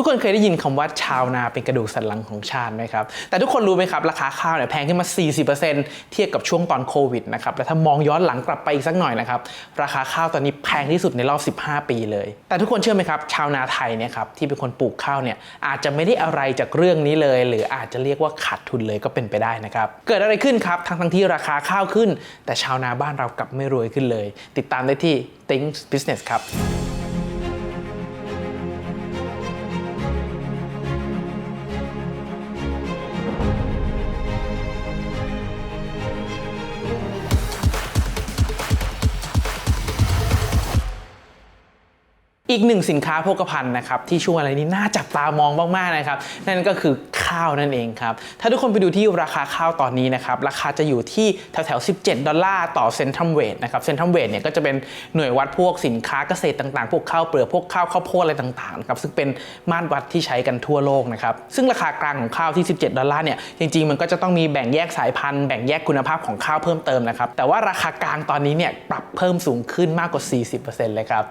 ทุกคนเคยได้ยินคำว่าชาวนาเป็นกระดูกสันหลังของชาติไหมครับ แต่ทุกคนรู้ไหมครับ ราคาข้าวเนี่ยแพงขึ้นมา 40%เทียบกับช่วงตอนโควิดนะครับ และถ้ามองย้อนหลังกลับไปอีกสักหน่อยนะครับ ราคาข้าวตอนนี้แพงที่สุดในรอบ 15 ปีเลย แต่ทุกคนเชื่อไหมครับ ชาวนาไทยเนี่ยครับที่เป็นคนปลูกข้าวเนี่ยอาจจะไม่ได้อะไรจากเรื่องนี้เลย หรืออาจจะเรียกว่าขาดทุนเลยก็เป็นไปได้นะครับ เกิดอะไรขึ้นครับ ทั้งทั้งที่ราคาข้าวขึ้น แต่ชาวนาบ้านเรากลับไม่รวยขึ้นเลย ติดตามได้ที่ Think Business ครับ กหนึ่งสินค้าโภคภัณฑ์นะครับที่ช่วงอะไรนี้น่าจับตามองมากๆนะครับนั่นก็คือข้าวนั่นเองครับถ้าทุกคนไปดูที่ราคาข้าวตอนนี้นะครับราคาจะอยู่ที่แถวๆ17 ดอลลาร์ต่อเซนทรัมเวทนะครับเซนทรัมเวทเนี่ยก็จะเป็นหน่วยวัดพวกสินค้าเกษตรต่างๆ พวกข้าวเปลือกพวกข้าวข้าวโพดอะไรต่างๆครับซึ่งเป็นมาตรวัดที่ใช้กันทั่วโลกนะครับซึ่งราคากลางของข้าวที่ 17 ดอลลาร์เนี่ยจริงๆ มันก็จะต้องมีแบ่งแยกสายพันธุ์แบ่งแยกคุณภาพของข้าวเพิ่มเติมนะครับแต่ว่าราคากลางตอนนี้เนี่ยปรับเพิ่มสูงขึ้นมากกว่า 40%เลยครับ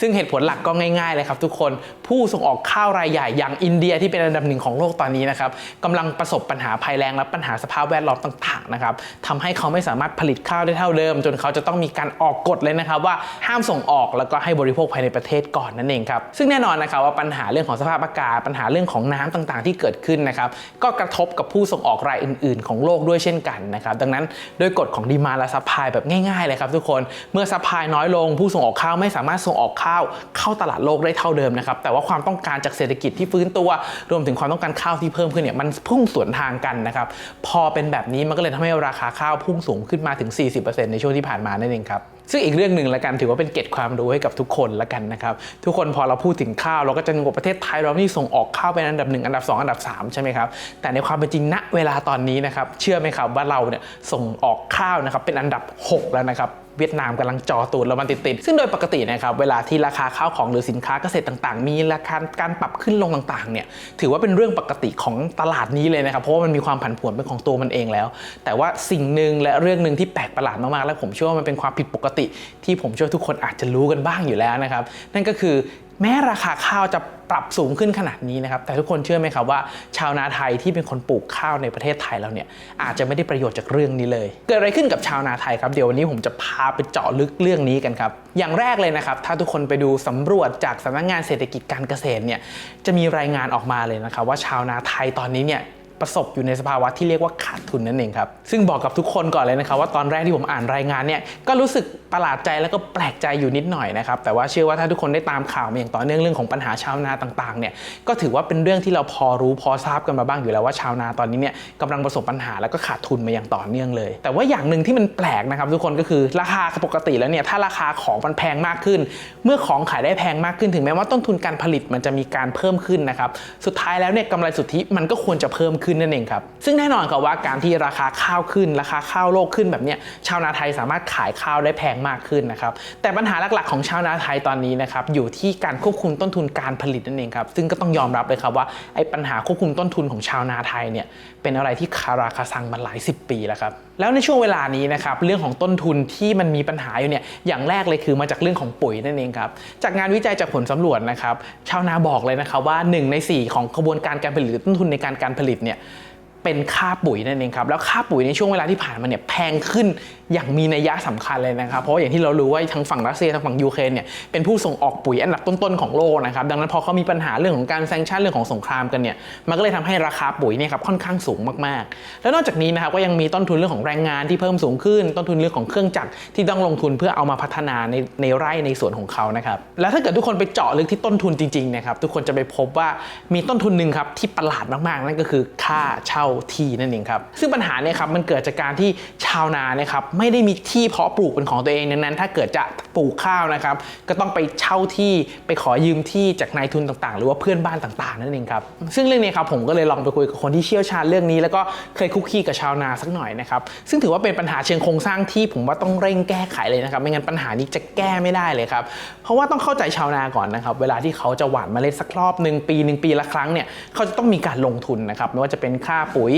ซึ่งเหตุผลหลักก็ง่ายๆเลยครับทุกคนผู้ส่งออกข้าวรายใหญ่อย่างอินเดียที่เป็นอันดับหนึ่งของโลกตอนนี้นะครับกำลังประสบปัญหาภัยแล้งและปัญหาสภาพแวดล้อมต่างๆนะครับทำให้เขาไม่สามารถผลิตข้าวได้เท่าเดิม จนเขาจะต้องมีการออกกฎเลยนะครับว่าห้ามส่งออกแล้วก็ให้บริโภคภายในประเทศก่อนนั่นเองครับซึ่งแน่นอนนะครับว่าปัญหาเรื่องของสภาพอากาศปัญหาเรื่องของน้ำต่างๆ ที่เกิดขึ้นนะครับก็กระทบกับผู้ส่งออกรายอื่น ๆ ของโลกด้วยเช่นกันนะครับดังนั้นโดยกฎของดีมาและซัพพลายแบบง่ายๆเลยครับทุกคนเมื่อซัพพลายน้อยลง ผู้ส่งออกข้าวไม่สามารถส่งออกข้าวเข้าตลาดโลกได้เท่าเดิมนะครับแต่ว่าความต้องการจากเศรษฐกิจที่ฟื้นตัว รวมถึงความต้องการข้าวที่เพิ่มขึ้นเนี่ยมันพุ่งสวนทางกันนะครับพอเป็นแบบนี้มันก็เลยทำให้ราคาข้าวพุ่งสูงขึ้นมาถึง 40%ในช่วงที่ผ่านมานั่นเองครับ ซึ่งอีกเรื่องหนึ่งละกันถือว่าเป็นเกร็ดความรู้ให้กับทุกคนละกันนะครับทุกคนพอเราพูดถึงข้าวเราก็จะนึกว่าประเทศไทยเรานี่ส่งออกข้าวเป็นอันดับหนึ่งอันดับสองอันดับสามใช่ไหมครับแต่ในความเป็นจริงณเวลาตอนนี้นะครับเชื่อไหมครับว่าเราเนี่ยส่งออกข้าวนะครับเป็นอันดับหกแล้วนะครับเวียดนามกำลังจอตูดเรามันติดๆซึ่งโดยปกตินะครับเวลาที่ราคาข้าวของหรือสินค้าเกษตรต่างๆ มีราคาการปรับขึ้นลงต่างๆเนี่ยถือว่าเป็นเรื่องปกติของตลาดนี้เลยนะครับเพราะว่ามันมีความผันผวนเป็นของตัวมันเองแล้ว แต่ว่าสิ่งหนึ่งและเรื่องหนึ่งที่แปลกประหลาดมากๆและผมเชื่อว่ามันเป็นความผิดปกติ ที่ผมเชื่อทุกคนอาจจะรู้กันบ้างอยู่แล้วนะครับ นั่นก็คือแม้ราคาข้าวจะปรับสูงขึ้นขนาดนี้นะครับ แต่ทุกคนเชื่อไหมครับว่า ชาวนาไทยที่เป็นคนปลูกข้าวในประเทศไทยเราเนี่ยอาจจะไม่ได้ประโยชน์จากเรื่องนี้เลย เกิดอะไรขึ้นกับชาวนาไทยครับเดี๋ยววันนี้ผมจะพาไปเจาะลึกเรื่องนี้กันครับ อย่างแรกเลยนะครับ ถ้าทุกคนไปดูสำรวจจากสำนักงานเศรษฐกิจการเกษตรเนี่ยจะมีรายงานออกมาเลยนะครับ ว่าชาวนาไทยตอนนี้เนี่ย ประสบอยู่ในสภาวะที่เรียกว่าขาดทุนนั่นเองครับ ซึ่งบอกกับทุกคนก่อนเลยนะครับว่าตอนแรกที่ผมอ่านรายงานเนี่ยก็รู้สึกประหลาดใจแล้วก็แปลกใจอยู่นิดหน่อยนะครับ แต่ว่าเชื่อว่าถ้าทุกคนได้ตามข่าวมาอย่างต่อเนื่องเรื่องของปัญหาชาวนาต่างๆเนี่ยก็ถือว่าเป็นเรื่องที่เราพอรู้พอทราบกันมาบ้างอยู่แล้วว่าชาวนาตอนนี้เนี่ยกำลังประสบปัญหาแล้วก็ขาดทุนมาอย่างต่อเนื่องเลย แต่ว่าอย่างหนึ่งที่มันแปลกนะครับทุกคนก็คือราคาปกติแล้วเนี่ยถ้าราคาของมันแพงมากขึ้น เมื่อของขายได้แพงมากขึ้นถึงแม้ว่าต้นทุนการผลิตมันจะมีการเพิ่มขึ้นนะครับสุดท้ายแล้วเนี่ยกำไรสุทธิมันก็ควรจะเพิ่มขึ้นนั่นเองครับ ซึ่งแน่นอนครับว่าการที่ราคาข้าวขึ้น ราคาข้าวโลกขึ้นแบบนี้ชาวนาไทยสามารถขายข้าวได้แพงมากขึ้นนะครับแต่ปัญหาหลักๆของชาวนาไทยตอนนี้นะครับอยู่ที่การควบคุมต้นทุนการผลิตนั่นเองครับซึ่งก็ต้องยอมรับเลยครับว่าไอ้ปัญหาควบคุมต้นทุนของชาวนาไทยเนี่ยเป็นอะไรที่คาราคาซังมาหลายสิบปีแล้วครับแล้วในช่วงเวลานี้นะครับเรื่องของต้นทุนที่มันมีปัญหาอยู่เนี่ยอย่างแรกเลยคือมาจากเรื่องของปุ๋ยนั่นเองครับจากงานวิจัยจากผลสำรวจนะครับชาวนาบอกเลยนะครับว่าหนึ่งในสี่ของกระบวนการการผลิตต้นทุนในการการผลิตเนี่ยเเป็นค่าปุ๋ยนั่นเองครับแล้วค่าปุ๋ยในช่วงเวลาที่ผ่านมาเนี่ยแพงขึ้นอย่างมีนัยยะสำคัญเลยนะครับเพราะอย่างที่เรารู้ว่าทั้งฝั่งรัสเซียทั้งฝั่งยูเครนเนี่ยเป็นผู้ส่งออกปุ๋ยอันดับต้นๆของโลกนะครับดังนั้นพอเขามีปัญหาเรื่องของการแซงชั่นเรื่องของสงครามกันเนี่ยมันก็เลยทำให้ราคาปุ๋ยเนี่ยครับค่อนข้างสูงมากๆ แล้วนอกจากนี้นะครับก็ยังมีต้นทุนเรื่องของแรงงานที่เพิ่มสูงขึ้น ต้นทุนเรื่องของเครื่องจักรที่ต้องลงทุนเพื่อเอามาพัฒนาในในไร่ในสวนของเขานะครับแล้วถ้าเกิดทุกคนไปเจาะลึกที่ต้นทุนจริงๆนะครับทุกคนจะไปพบว่ามีต้นทุนหนึ่งครับที่ประหลาดมากๆ นั่นก็คือค่าเช่าที่นั่นเองครับซึ่งปัญหาเนี่ยครับมันเกิดจากการที่ชาวนาเนี่ยครับไม่ได้มีที่เพาะปลูกเป็นของตัวเองดังนั้น ถ้าเกิดจะปลูกข้าวนะครับ ก็ต้องไปเช่าที่ไปขอยืมที่จากนายทุนต่างๆ หรือว่าเพื่อนบ้านต่างๆนั่นเองครับซึ่งเรื่องนี้ครับผมก็เลยลองไปคุยกับคนที่เชี่ยวชาญเรื่องนี้ แล้วก็เคยคุกคีกับชาวนาสักหน่อยนะครับซึ่งถือว่าเป็นปัญหาเชิงโครงสร้างที่ผมว่าต้องเร่งแก้ไขเลยนะครับไม่งั้นปัญหานี้จะแก้ไม่ได้เลยครับเพราะว่าต้องเข้าใจชาวนาก่อนนะครับเวลาที่เขาจะหว่านเมล็ดสักรอบหนึ่งปีหนึ่งปีละครั้งเนี่ยเขาจะต้องมีการลงทุนนะครับไม่ว่าจะเป็นค่าปุ๋ยปุ๋ย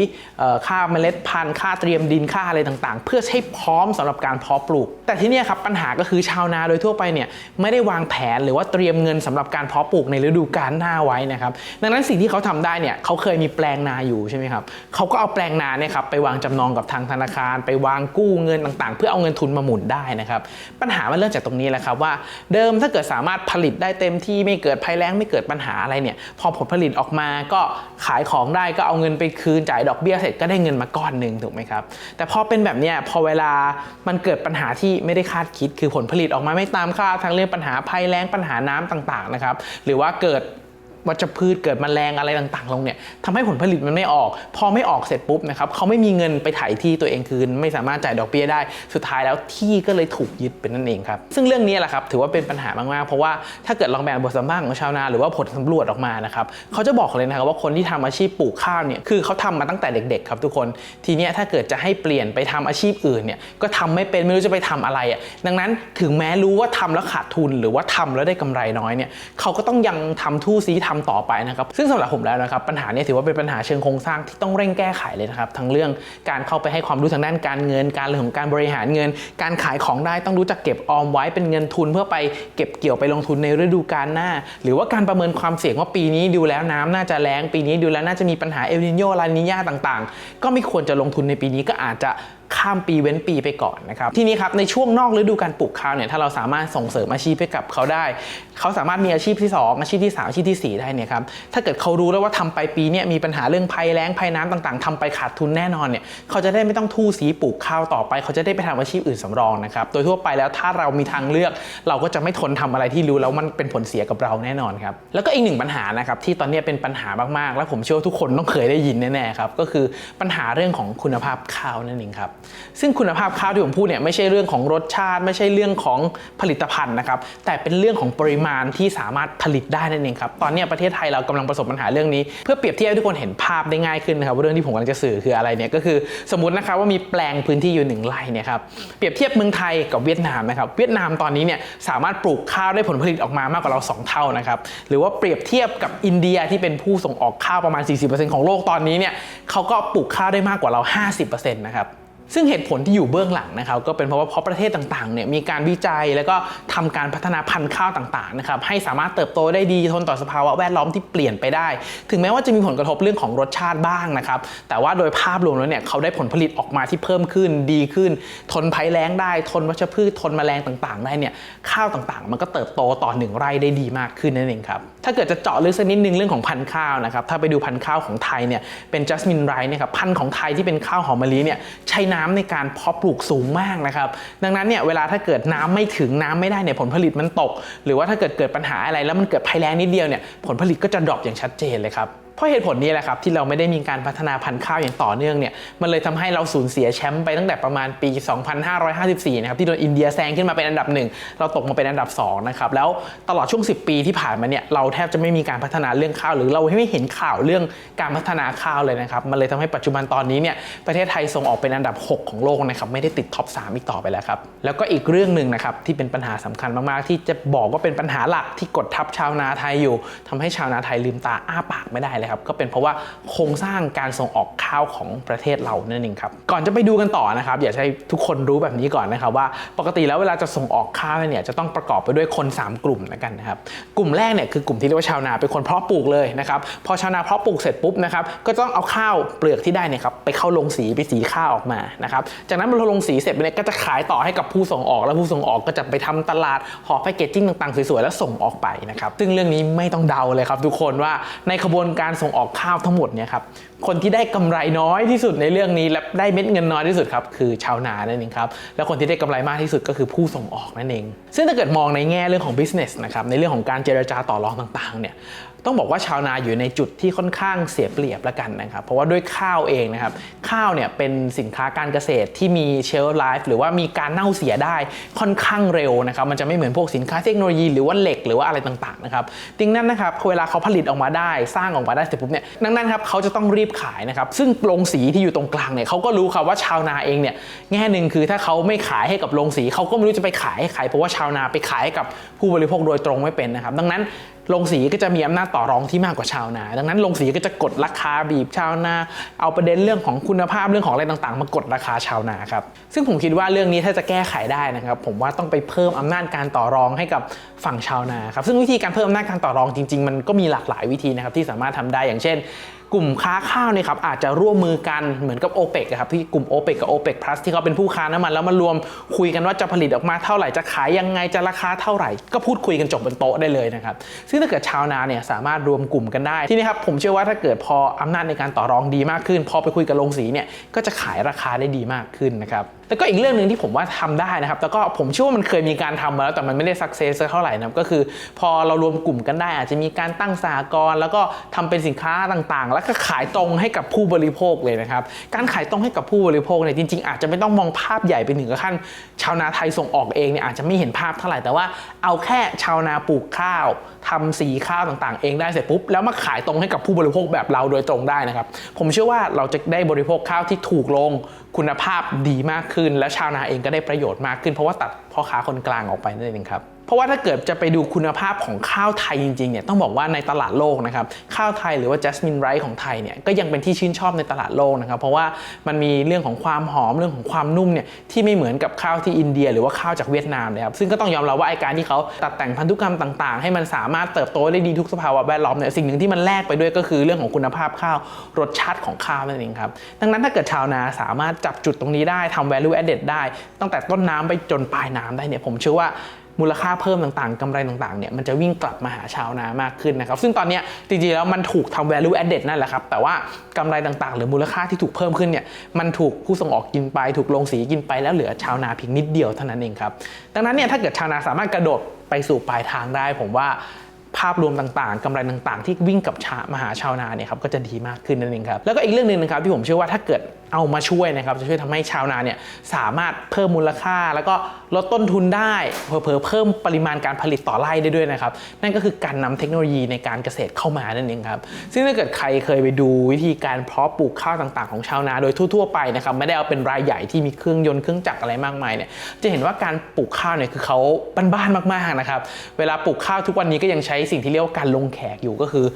ค่าเมล็ดพันธุ์ค่าเตรียมดินค่าอะไรต่างๆ เพื่อให้พร้อมสำหรับการเพาะปลูก แต่ที่นี่ครับปัญหาก็คือชาวนาโดยทั่วไปเนี่ยไม่ได้วางแผนหรือว่าเตรียมเงินสำหรับการเพาะปลูกในฤดูกาลหน้าไว้นะครับดังนั้นสิ่งที่เขาทำได้เนี่ยเขาเคยมีแปลงนาอยู่ใช่ไหมครับเขาก็เอาแปลงนาเนี่ยครับไปวางจำนองกับทางธนาคาร ไปวางกู้เงินต่างๆ เพื่อเอาเงินทุนมาหมุนได้นะครับปัญหามันเริ่มจากตรงนี้แหละครับว่าเดิมถ้าเกิดสามารถผลิตได้เต็มที่ไม่เกิดภัยแล้งไม่เกิดปัญหาอะไรเนี่ยพอผลผลิตออกมาก็ขายของได้ก็เอาเงินไปคืนจ่ายายดอกเบี้ยเสร็จก็ได้เงินมาก้อนหนึ่งถูกไหมครับ แต่พอเป็นแบบเนี้ยพอเวลามันเกิดปัญหาที่ไม่ได้คาดคิด คือผลผลิตออกมาไม่ตามคาดทั้งเรื่องปัญหาภัยแล้งปัญหาน้ำต่างๆนะครับหรือว่าเกิด วัชพืชเกิดมแมลงอะไรต่างๆลงเนี่ยทำให้ผลผลิตมันไม่ออก พอไม่ออกเสร็จปุ๊บนะครับเขาไม่มีเงินไปถ่ายที่ตัวเองคืน ไม่สามารถจ่ายดอกเบี้ยได้ สุดท้ายแล้วที่ก็เลยถูกยึดเป็นนั่นเองครับ ซึ่งเรื่องนี้แหละครับถือว่าเป็นปัญหามากๆ เพราะว่าถ้าเกิดลองแบ่งบทสัมภาษณ์ของชาวนาหรือว่าผลสำรวจออกมานะครับเขาจะบอกเลยนะครับว่าคนที่ทำอาชีพปลูกข้าวเนี่ยคือเขาทำมาตั้งแต่เด็กๆครับทุกคนทีเนี้ยถ้าเกิดจะให้เปลี่ยนไปทำอาชีพอื่นเนี่ยก็ทำไม่เป็นไม่รู้จะไปทำอะไรอะดังนั้นถึงแม้รู้ว่าทำแล้วขาดทุนหรือว่าทำแล้วได้กำไรน้อยเนี่ยเขาก็ต้องยังทำทู่ซีทำต่อไปนะครับซึ่งสำหรับผมแล้วนะครับปัญหานี้ถือว่าเป็นปัญหาเชิงโครงสร้างที่ต้องเร่งแก้ไขเลยนะครับทั้งเรื่องการเข้าไปให้ความรู้ทางด้านการเงิน การเรื่องของการบริหารเงิน การขายของได้ต้องรู้จักเก็บออมไว้เป็นเงินทุน เพื่อไปเก็บเกี่ยวไปลงทุนในฤดูกาลหน้า หรือว่าการประเมินความเสี่ยงว่าปีนี้ดูแล้วน้ำน่าจะแล้งปีนี้ดูแล้วน่าจะมีปัญหาเอลนิโยลานิญาต่างๆ ก็ไม่ควรจะลงทุนในปีนี้ก็อาจจะ ข้ามปีเว้นปีไปก่อนนะครับทีนี้ครับในช่วงนอกฤดูการปลูกข้าวเนี่ยถ้าเราสามารถส่งเสริมอาชีพให้กับเขาได้ เขาสามารถมีอาชีพที่ 2 อาชีพที่ 3 อาชีพทีสี่4 ได้เนี่ยครับถ้าเกิดเขารู้แล้วว่าทำไปปีเนี้มีปัญหาเรื่องภัยแล้งภัยน้ำต่างๆทำไปขาดทุนแน่นอนเนี่ยเขาจะได้ไม่ต้องทู่สีปลูกข้าวต่อไป เขาจะได้ไปทำอาชีพอื่นสำรองนะครับโดยทั่วไปแล้วถ้าเรามีทางเลือก เราก็จะไม่ทนทำอะไรที่รู้แล้วมันเป็นผลเสียกับเราแน่นอนครับแล้วก็อีกหนึ่งปัญหานะครับที่ตอนนี้เป็นปัญหามากๆ และผมเชื่อว่าทุกคนต้องเคยได้ยินแน่ๆครับก็คือปัญหาเรื่องของคุณภาพข้าวนั่นเองครับซึ่งคุณภาพข้าวที่ผมพูดเนี่ยไม่ใช่เรื่องของรสชาติ ไม่ใช่เรื่องของผลิตภัณฑ์นะครับแต่เป็นเรื่องของปริมาณที่สามารถผลิตได้นั่นเองครับตอนนี้ประเทศไทยเรากำลังประสบปัญหาเรื่องนี้ เพื่อเปรียบเทียบให้ทุกคนเห็นภาพได้ง่ายขึ้นนะครับว่าเรื่องที่ผมกำลังจะสื่อคืออะไรเนี่ยก็คือสมมตินะครับว่ามีแปลงพื้นที่อยู่หนึ่งไร่เนี่ยครับเปรียบเทียบเมืองไทยกับเวียดนามนะครับเวียดนามตอนนี้เนี่ยสามารถปลูกข้าวได้ผลผลิตออกมามากกว่าเรา 2 เท่านะครับหรือว่าเปรียบเทียบกับอินเดียที่เป็นผู้ส่งออกข้าวประมาณ 40%ของโลกตอนนี้เนี่ยเขาก็ปลูกข้าวได้มากกว่าเรา 50%นะครับ ซึ่งเหตุผลที่อยู่เบื้องหลังนะครับก็เป็นเพราะว่าเพราะประเทศต่างๆเนี่ยมีการวิจัยแล้วก็ทำการพัฒนาพันธุ์ข้าวต่างๆนะครับให้สามารถเติบโตได้ดีทนต่อสภาวะแวดล้อมที่เปลี่ยนไปได้ ถึงแม้ว่าจะมีผลกระทบเรื่องของรสชาติบ้างนะครับแต่ว่าโดยภาพรวมแล้วเนี่ยเขาได้ผลผลิตออกมาที่เพิ่มขึ้นดีขึ้น ทนภัยแล้งได้ ทนวัชพืชทนแมลงต่างๆ ได้เนี่ยข้าวต่างๆ มันก็เติบโตต่อหนึ่งไร่ได้ดีมากขึ้นนั่นเองครับถ้าเกิดจะเจาะลึกสักนิดนึงเรื่องของพันธุ์ข้าวนะครับถ้าไปดูพันธุ์ข้าวของไทยเนี่ยเป็นจัสมินไรท์นะครับพันธุ์ของไทยที่เป็นข้าวหอมมะลิเนี่ยใช้นน้ำในการเพาะปลูกสูงมากนะครับ ดังนั้นเนี่ยเวลาถ้าเกิดน้ำไม่ถึงน้ำไม่ได้เนี่ยผลผลิตมันตก หรือว่าถ้าเกิดเกิดปัญหาอะไรแล้วมันเกิดภัยแล้งนิดเดียวเนี่ยผลผลิตก็จะดรอปอย่างชัดเจนเลยครับ เพราะเหตุผลนี้แหละครับที่เราไม่ได้มีการพัฒนาพันธุ์ข้าวอย่างต่อเนื่องเนี่ยมันเลยทำให้เราสูญเสียแชมป์ไปตั้งแต่ประมาณปี 2554 นะครับที่โดนอินเดียแซงขึ้นมาเป็นอันดับหนึ่งเราตกมาเป็นอันดับ2นะครับแล้วตลอดช่วง 10 ปีที่ผ่านมาเนี่ยเราแทบจะไม่มีการพัฒนาเรื่องข้าว หรือเราไม่เห็นข่าวเรื่องการพัฒนาข้าวเลยนะครับมันเลยทำให้ปัจจุบันตอนนี้เนี่ยประเทศไทยส่งออกเป็นอันดับ 6 ของโลกนะครับไม่ได้ติดท็อป3อีกต่อไปแล้วครับแล้วก็อีกเรื่องหนึ่งนะครับที่เป็นปัญหาสำคัญมากๆ ที่จะบอกว่าเป็นปัญหาหลักที่กดทับชาวนาไทยอยู่ทำให้ชาวนาไทยลืมตาอ้าปากไม่ได้เลยครับก็เป็นเพราะว่าโครงสร้างการส่งออกข้าวของประเทศเรานั่นเองครับก่อนจะไปดูกันต่อนะครับอยากให้ทุกคนรู้แบบนี้ก่อนนะครับว่าปกติแล้วเวลาจะส่งออกข้าวเนี่ยจะต้องประกอบไปด้วยคน 3 กลุ่มนะกันนะครับกลุ่มแรกเนี่ยคือกลุ่มที่เรียกว่าชาวนาเป็นคนเพาะปลูกเลยนะครับพอชาวนาเพาะปลูกเสร็จปุ๊บนะครับก็ต้องเอาข้าวเปลือกที่ได้เนี่ยครับไปเข้าลงสีไปสีข้าวออกมานะครับจากนั้นพอลงสีเสร็จเนี่ยก็จะขายต่อให้กับผู้ส่งออก แล้วผู้ส่งออกก็จะไปทำตลาดห่อแพคเกจจิ้งต่างๆสวยๆแล้วส่งออกไปนะครับซึ่งเรื่องนี้ไม่ต้องเดาเลยครับทุกคนว่าในขบวนการส่งออกข้าวทั้งหมดเนี่ยครับคนที่ได้กำไรน้อยที่สุดในเรื่องนี้และได้เม็ดเงินน้อยที่สุดครับคือชาวนานั่นเองครับแล้วคนที่ได้กำไรมากที่สุดก็คือผู้ส่งออกนั่นเอง ซึ่งถ้าเกิดมองในแง่เรื่องของ business นะครับในเรื่องของการเจรจาต่อรองต่างๆเนี่ยต้องบอกว่าชาวนาอยู่ในจุดที่ค่อนข้างเสียเปรียบละกันนะครับเพราะว่าด้วยข้าวเองนะครับข้าวเนี่ยเป็นสินค้าการเกษตรที่มีเชลฟ์ไลฟ์หรือว่ามีการเน่าเสียได้ค่อนข้างเร็วนะครับมันจะไม่เหมือนพวกสินค้าเทคโนโลยีหรือว่าเหล็กหรือว่าอะไรต่างๆนะครับดังนั้นนะครับเวลาเขาผลิตออกมาได้สร้างออกมาได้เสร็จปุ๊บเนี่ยดังนั้นครับเขาจะต้องรีบขายนะครับซึ่งโรงสีที่อยู่ตรงกลางเนี่ยเขาก็รู้ครับว่าชาวนาเองเนี่ยแง่หนึ่งคือถ้าเขาไม่ขายให้กับโรงสีเขาก็ไม่รู้จะไปขายให้ใครเพราะว่าชาวนาไปขายให้กับผู้บริโภคโดยตรงไม่เป็นนะครับดังนั้น โรงสีก็จะมีอำนาจต่อรองที่มากกว่าชาวนา ดังนั้นโรงสีก็จะกดราคาบีบชาวนา เอาประเด็นเรื่องของคุณภาพเรื่องของอะไรต่างๆ มากดราคาชาวนาครับซึ่งผมคิดว่าเรื่องนี้ถ้าจะแก้ไขได้นะครับ ผมว่าต้องไปเพิ่มอำนาจการต่อรองให้กับฝั่งชาวนาครับซึ่งวิธีการเพิ่มอำนาจการต่อรองจริง ๆ มันก็มีหลากหลายวิธีนะครับที่สามารถทำได้อย่างเช่นกลุ่มค้าข้าวเนี่ยครับอาจจะร่วมมือกันเหมือนกับ o p e ปกครับที่กลุ่ม o p e ปกกับ o p e ป Plus ที่เขาเป็นผู้ค้าน้ำมันแล้วมารวมคุยกันว่าจะผลิตออกมาเท่าไหร่จะขายยังไงจะราคาเท่าไหร่ ก็พูดคุยกันจบบนโต๊ะได้เลยนะครับซึงถ้าเกิดชาวนาเนี่ยสามารถรวมกลุ่มกันได้ที่นี่ครับผมเชื่อว่าถ้าเกิดพออำนาจในการต่อรองดีมากขึ้น พอไปคุยกับโรงสีเนี่ยก็จะขายราคาได้ดีมากขึ้นนะครับ แล้วก็อีกเรื่องหนึ่งที่ผมว่าทำได้นะครับแล้วก็ผมเชื่อว่ามันเคยมีการทำมาแล้วแต่มันไม่ได้สักเซสเท่าไหร่นะครับก็คือพอเรารวมกลุ่มกันได้อาจจะมีการตั้งสหกรณ์แล้วก็ทำเป็นสินค้าต่างๆ แล้วก็ขายตรงให้กับผู้บริโภคเลยนะครับ การขายตรงให้กับผู้บริโภคเนี่ยจริง ๆ อาจจะไม่ต้องมองภาพใหญ่ไปถึงขั้น ชาวนาไทยส่งออกเองเนี่ยอาจจะไม่เห็นภาพเท่าไหร่แต่ว่าเอาแค่ชาวนาปลูกข้าวทำสีข้าวต่างๆ เองได้เสร็จปุ๊บแล้วมาขายตรงให้กับผู้บริโภคแบบเราโดยตรงได้นะครับ ผมเชื่อว่าเราจะได้บริโภคข้าวที่ถูกลงคุณภาพดีมากขึ้น และชาวนาเองก็ได้ประโยชน์มากขึ้น เพราะว่าตัดพ่อค้าคนกลางออกไปนั่นเองครับ เพราะว่าถ้าเกิดจะไปดูคุณภาพของข้าวไทยจริงๆเนี่ยต้องบอกว่าในตลาดโลกนะครับข้าวไทยหรือว่า jasmine rice ของไทยเนี่ยก็ยังเป็นที่ชื่นชอบในตลาดโลกนะครับเพราะว่ามันมีเรื่องของความหอมเรื่องของความนุ่มเนี่ยที่ไม่เหมือนกับข้าวที่อินเดีย หรือว่าข้าวจากเวียดนามเลยครับซึ่งก็ต้องยอมรับว่าไอการที่เขาตัดแต่งพันธุกรรมต่างๆ ให้มันสามารถเติบโตได้ดีทุกสภาวะแวดล้อมเนี่ยสิ่งหนึ่งที่มันแลกไปด้วยก็คือเรื่องของคุณภาพข้าวรสชาติของข้าวนั่นเองครับดังนั้นถ้าเกิดชาวนาสามารถจับจุดตรงนี้ได้ทำ value added ได้ ตั้งแต่ต้นน้ำไปจนปลายน้ำได้เนี่ยผมเชื่อว่า มูลค่าเพิ่มต่างๆกำไรต่างๆเนี่ยมันจะวิ่งกลับมาหาชาวนามากขึ้นนะครับซึ่งตอนนี้จริงๆแล้วมันถูกทำ value added นั่นแหละครับแต่ว่ากำไรต่างๆ หรือมูลค่าที่ถูกเพิ่มขึ้นเนี่ยมันถูกผู้ส่งออกกินไป ถูกโรงสีกินไปแล้วเหลือชาวนาเพียงนิดเดียวเท่านั้นเองครับดังนั้นเนี่ยถ้าเกิดชาวนาสามารถกระโดดไปสู่ปลายทางได้ ผมว่าภาพรวมต่างๆกำไรต่างๆ ที่วิ่งกับชามหาชาวนาเนี่ยครับก็จะดีมากขึ้นนั่นเองครับแล้วก็อีกเรื่องหนึ่งนะครับที่ผมเชื่อว่าถ้าเกิดเอามาช่วยนะครับจะช่วยทำให้ชาวนาเนี่ยสามารถเพิ่มมูลค่า แล้วก็ลดต้นทุนได้เผอเพิ่มปริมาณการผลิตต่อไร่ได้ด้วยนะครับ นั่นก็คือการนำเทคโนโลยีในการเกษตรเข้ามานั่นเองครับ ซึ่งถ้าเกิดใครเคยไปดูวิธีการเพาะปลูกข้าวต่างๆ ของชาวนาโดยทั่วๆไปนะครับไม่ได้เอาเป็นรายใหญ่ที่มีเครื่องยนต์เครื่องจักรอะไรมากมายเนี่ยจะเห็นว่าการปลูกข้าวเนี่ยคือเขาบ้านๆมากๆนะครับเวลาปลูกข้าวทุกวันนี้ก็ยังใช้สิ่งที่เรียกว่าการลงแขกอยู่ก็คือ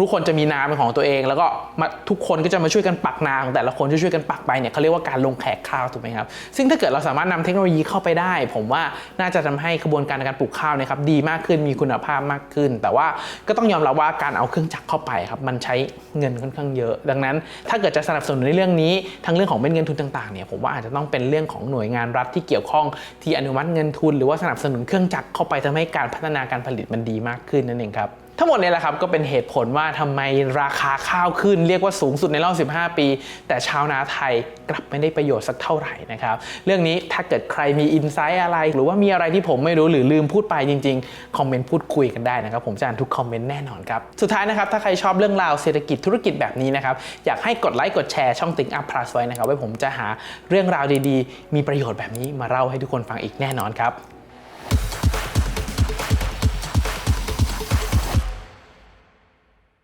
ทุกคนจะมีนาเป็นของตัวเอง แล้วก็มาทุกคนก็จะมาช่วยกันปักนาของแต่ละคนช่วยกันปักไปเนี่ยเขาเรียกว่าการลงแขกข้าวถูกไหมครับซึ่งถ้าเกิดเราสามารถนำเทคโนโลยีเข้าไปได้ ผมว่าน่าจะทำให้กระบวนการในการปลูกข้าวเนะครับดีมากขึ้นมีคุณภาพมากขึ้น แต่ว่าก็ต้องยอมรับว่าการเอาเครื่องจักรเข้าไปครับมันใช้เงินค่อนข้างเยอะ ดังนั้น ถ้าเกิดจะสนับสนุนในเรื่องนี้ทั้งเรื่องของเม็ดเงินทุนต่างๆเนี่ยผมว่าอาจจะต้องเป็นเรื่องของหน่วยงานรัฐที่เกี่ยวข้องที่อนุมัติเงินทุน หรือว่าสนับสนุนเครื่องจักรเข้าไปทำให้การพัฒนาการผลิตมันดีมากขึ้นนั่นเองครับ ทั้งหมดเนี่ยแหละครับก็เป็นเหตุผลว่าทำไมราคาข้าวขึ้น เรียกว่าสูงสุดในรอบ 15 ปี แต่ชาวนาไทยกลับไม่ได้ประโยชน์สักเท่าไหร่นะครับ เรื่องนี้ถ้าเกิดใครมีอินไซต์อะไร หรือว่ามีอะไรที่ผมไม่รู้หรือลืมพูดไปจริง ๆ คอมเมนต์พูดคุยกันได้นะครับ ผมจะอ่านทุกคอมเมนต์แน่นอนครับ สุดท้ายนะครับ ถ้าใครชอบเรื่องราวเศรษฐกิจธุรกิจแบบนี้นะครับ อยากให้กดไลค์กดแชร์ช่อง Think Up Plus ไว้นะครับไว้ผมจะหาเรื่องราวดีๆ มีประโยชน์แบบนี้มาเล่าให้ทุกคนฟังอีกแน่นอนครับ